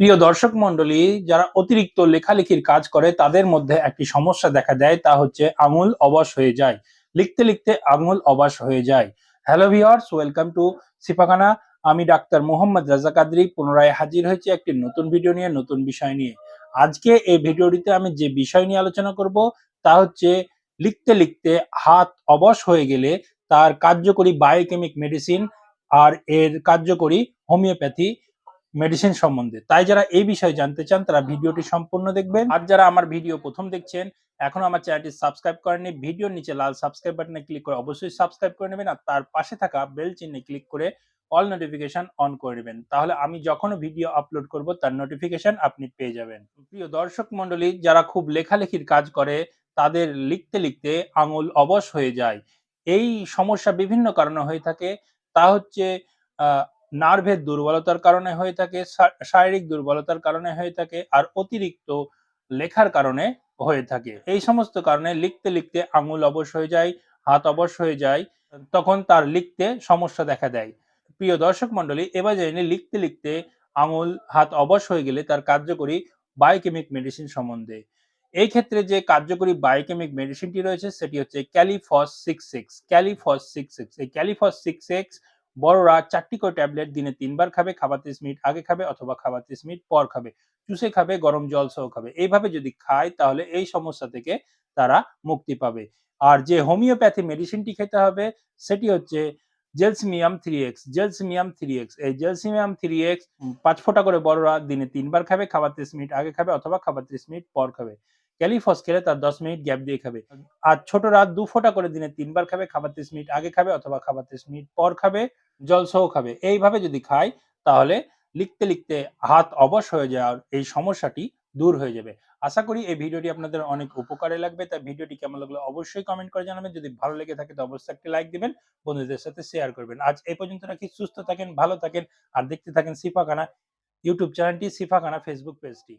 প্রিয় দর্শক মন্ডলী যারা অতিরিক্ত লেখালেখির কাজ করে, তাদের মধ্যে একটি সমস্যা দেখা দেয়, তা হচ্ছে আঙুল অবশ হয়ে যায়। লিখতে লিখতে আঙুল অবশ হয়ে যায়। হ্যালো ভিওয়ার্স ওয়েলকাম টু সিপাখানা আমি ডাক্তার মোহাম্মদ রাজা কাদরি, পুনরায় হাজির হয়েছি একটি নতুন ভিডিও নিয়ে, নতুন বিষয় নিয়ে। আজকে এই ভিডিওটিতে আমি যে বিষয় নিয়ে আলোচনা করব, তা হচ্ছে লিখতে লিখতে হাত অবশ হয়ে গেলে তার কার্যকরী বায়োকেমিক মেডিসিন আর এর কার্যকরী হোমিওপ্যাথি মেডিসিন সম্বন্ধে। তাই যারা এই বিষয়ে জানতে চান, তারা ভিডিওটি সম্পূর্ণ দেখবেন। আর যারা আমার ভিডিও প্রথম দেখছেন, এখনও আমার চ্যানেলটি সাবস্ক্রাইব করেননি, ভিডিওর নিচে লাল সাবস্ক্রাইব বাটনে ক্লিক করে অবশ্যই সাবস্ক্রাইব করে নেবেন আর তার পাশে থাকা বেল চিহ্নে ক্লিক করে অল নোটিফিকেশন অন করে নেবেন। তাহলে আমি যখন ভিডিও আপলোড করব, তার নোটিফিকেশন আপনি পেয়ে যাবেন। প্রিয় দর্শক মণ্ডলী, যারা খুব লেখালেখির কাজ করে, তাদের লিখতে লিখতে আঙুল অবশ হয়ে যায়। এই সমস্যা বিভিন্ন কারণে হয়ে থাকে। তা হচ্ছে নার্ভের দুর্বলতার কারণে হয়ে থাকে শারীরিক দুর্বলতার কারণে হয়ে থাকে আর অতিরিক্ত লেখার কারণে হয়ে থাকে। এই সমস্ত কারণে লিখতে লিখতে আঙুল অবশ হয়ে যায়, হাত অবশ হয়ে যায়, তখন তার লিখতে সমস্যা দেখা দেয়। প্রিয় দর্শক মন্ডলী এবার জেনে লিখতে লিখতে আঙুল, হাত অবশ হয়ে গেলে তার কার্যকরী বায়োকেমিক মেডিসিন সম্বন্ধে। এই ক্ষেত্রে যে কার্যকরী বায়োকেমিক মেডিসিনটি রয়েছে, সেটি হচ্ছে kali phos six six kali phos six six এই ক্যালিফস সিক্স সিক্স বড়রা চারটি করে ট্যাবলেট দিনে তিনবার খাবে, খাবার ত্রিশ মিনিট আগে খাবে অথবা খাবার ত্রিশ মিনিট পর খাবে। চুষে খাবে, গরম জল সহ খাবে। এইভাবে যদি খায়, তাহলে এই সমস্যা থেকে তারা মুক্তি পাবে। আর যে হোমিওপ্যাথি মেডিসিনটি খেতে হবে, সেটি হচ্ছে gelsemium three X gelsemium three X এই জেলসিমিয়াম থ্রি এক্স পাঁচ ফোঁটা করে বড়রা দিনে তিনবার খাবে, খাবার ত্রিশ মিনিট আগে খাবে অথবা খাবার ত্রিশ মিনিট পর খাবে। ক্যালিফস খেলে তার দশ মিনিট গ্যাপ দিয়ে খাবে। আর ছোট রাত দু ফোঁটা করে দিনে তিনবার খাবে খাবার ত্রিশ মিনিট আগে খাবে অথবা খাবার ত্রিশ মিনিট পর খাবে জল সহ খাবে। এইভাবে যদি খায় তাহলে লিখতে লিখতে হাত অবশ হয়ে যাওয়ার এই সমস্যাটি দূর হয়ে যাবে। আশা করি এই ভিডিওটি আপনাদের অনেক উপকারে লাগবে। তাই ভিডিওটি কেমন লাগল অবশ্যই কমেন্ট করে জানাবেন। যদি ভালো লেগে থাকে তো অবশ্যই একটি লাইক দিবেন বন্ধুদের সাথে শেয়ার করবেন। আজ এই পর্যন্ত রাখি। সুস্থ থাকেন ভালো থাকেন আর দেখতে থাকেন সিফাখানা ইউটিউব চ্যানেলটি সিফাখানা ফেসবুক পেজটি